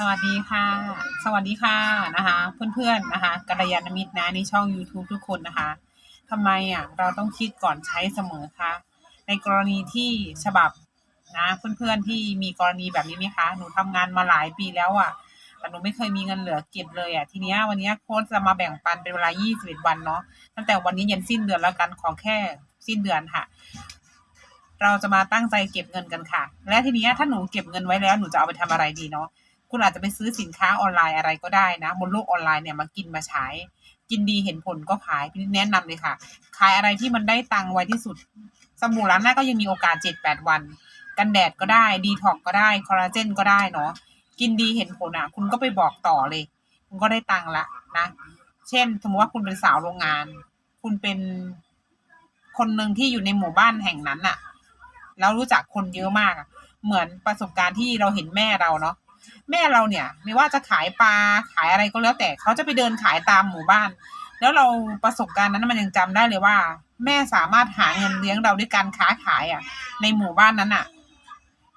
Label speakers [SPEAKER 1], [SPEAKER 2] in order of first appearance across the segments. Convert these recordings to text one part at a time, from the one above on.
[SPEAKER 1] สวัสดีค่ะ สวัสดีค่ะนะคะ เพื่อนๆนะคะกัลยาณมิตรนะในช่อง YouTube ทุกคนนะคะทำไมอะเราต้องคิดก่อนใช้เสมอคะในกรณีที่ฉบับนะเพื่อนๆที่มีกรณีแบบนี้ไหมคะ หนูทำงานมาหลายปีแล้วอะแต่หนูไม่เคยมีเงินเหลือเก็บเลยอะทีเนี้ยวันนี้โค้ชจะมาแบ่งปันเป็นเวลา 21 วันเนาะตั้งแต่วันนี้ยันสิ้นเดือนแล้วกันขอแค่สิ้นเดือนค่ะ เราจะมาตั้งใจเก็บเงินกันค่ะ และทีนี้ถ้าหนูเก็บเงินไว้แล้วหนูจะเอาไปทำอะไรดีเนาะ คุณอาจจะไปซื้อสินค้าออนไลน์อะไรก็ได้นะ บนโลกออนไลน์เนี่ยมากินมาใช้ กินดีเห็นผลก็ขายพี่แนะนำเลยค่ะ ขายอะไรที่มันได้ตังค์ไวที่สุด สบู่ล้างหน้าก็ยังมีโอกาสเจ็ดแปดวัน กันแดดก็ได้ดีท็อกก็ได้คอลลาเจนก็ได้เนาะกินดีเห็นผลอะ คุณก็ไปบอกต่อเลย คุณก็ได้ตังค์ละนะ เช่น สมมติว่าคุณเป็นสาวโรงงาน คุณเป็นคนหนึ่งที่อยู่ในหมู่บ้านแห่งนั้นอะแล้วรู้จักคนเยอะมาก เหมือนประสบการณ์ที่เราเห็นแม่เราเนาะ แม่เราเนี่ย ไม่ว่าจะขายปลาขายอะไรก็แล้วแต่เขาจะไปเดินขายตามหมู่บ้าน แล้วเราประสบการณ์นั้นมันยังจำได้เลยว่า แม่สามารถหาเงินเลี้ยงเราด้วยการค้าขายอะ ในหมู่บ้านนั้นอะ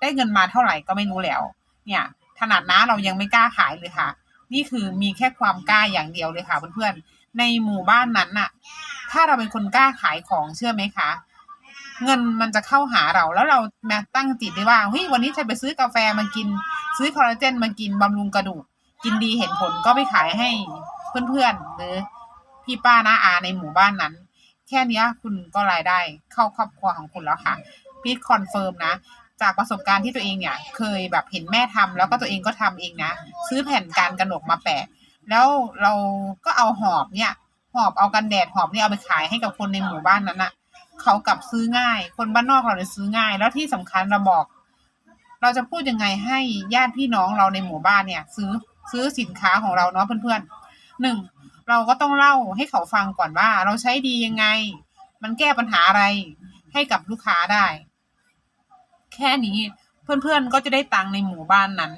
[SPEAKER 1] ได้เงินมาเท่าไหร่ก็ไม่รู้แล้ว เนี่ยขนาดน้าเรายังไม่กล้าขายเลยค่ะ นี่คือมีแค่ความกล้าอย่างเดียวเลยค่ะเพื่อนๆในหมู่บ้านนั้นน่ะ ถ้าเราเป็นคนกล้าขายของเชื่อไหมคะ เงินมันจะเข้าหาเราแล้วเรามาตั้งจิตได้ว่าเฮ้ยวันนี้ฉันไปซื้อกาแฟมากิน ซื้อคอลลาเจนมากินบำรุงกระดูก กินดีเห็นผลก็ไปขายให้เพื่อนๆ หรือพี่ป้าน้าอาในหมู่บ้านนั้น แค่นี้คุณก็รายได้เข้าครอบครัวของคุณแล้วค่ะ พี่คอนเฟิร์มนะ จากประสบการณ์ที่ตัวเองเนี่ย เคยแบบเห็นแม่ทำแล้วก็ตัวเองก็ทำเองนะ ซื้อแผ่นการกระหนกมาแปะ แล้วเราก็เอาหอบเนี่ย หอบเอากันแดดหอบเนี่ยเอาไปขายให้กับคนในหมู่บ้านนั้นอะเขากลับซื้อง่าย คนบ้านนอกเราเลยซื้อง่าย แล้วที่สำคัญเราบอก เราจะพูดยังไงให้ญาติพี่น้องเราในหมู่บ้านเนี่ย ซื้อซื้อสินค้าของเราเนาะเพื่อนๆหนึ่งเราก็ต้องเล่าให้เขาฟังก่อนว่า เราใช้ดียังไง มันแก้ปัญหาอะไรให้กับลูกค้าได้ แค่นี้เพื่อนๆก็จะได้ตังในหมู่บ้านนั้น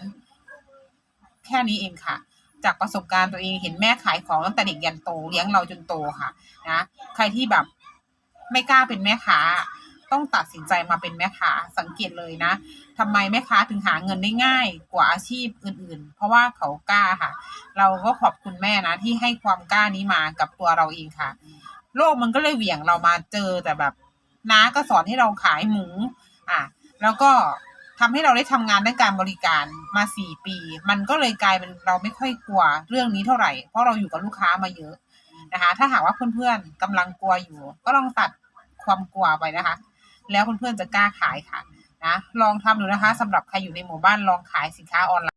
[SPEAKER 1] แค่นี้เองค่ะ จากประสบการณ์ตัวเองเห็นแม่ขายของตั้งแต่เด็กยันโตเลี้ยงเราจนโตค่ะ นะใครที่แบบไม่กล้าเป็นแม่ค้า ต้องตัดสินใจมาเป็นแม่ค้าสังเกตเลยนะทำไมแม่ค้าถึงหาเงินได้ง่ายกว่าอาชีพอื่น ๆ เพราะว่าเขากล้าค่ะ เราก็ขอบคุณแม่นะที่ให้ความกล้านี้มากับตัวเราเองค่ะ โลกมันก็เลยเหวี่ยงเรามาเจอแต่แบบน้าก็สอนให้เราขายหมู อะ แล้วก็ทำให้เราได้ทำงานด้านการบริการมาสี่ปี มันก็เลยกลายเป็นเราไม่ค่อยกลัวเรื่องนี้เท่าไหร่ เพราะเราอยู่กับลูกค้ามาเยอะนะคะ ถ้าหากว่าเพื่อนๆกำลังกลัวอยู่ ก็ลองตัดความกลัวไปนะคะ แล้วเพื่อนๆจะกล้าขายค่ะนะลองทำดูนะคะสำหรับใครอยู่ในหมู่บ้านลองขายสินค้าออนไลน์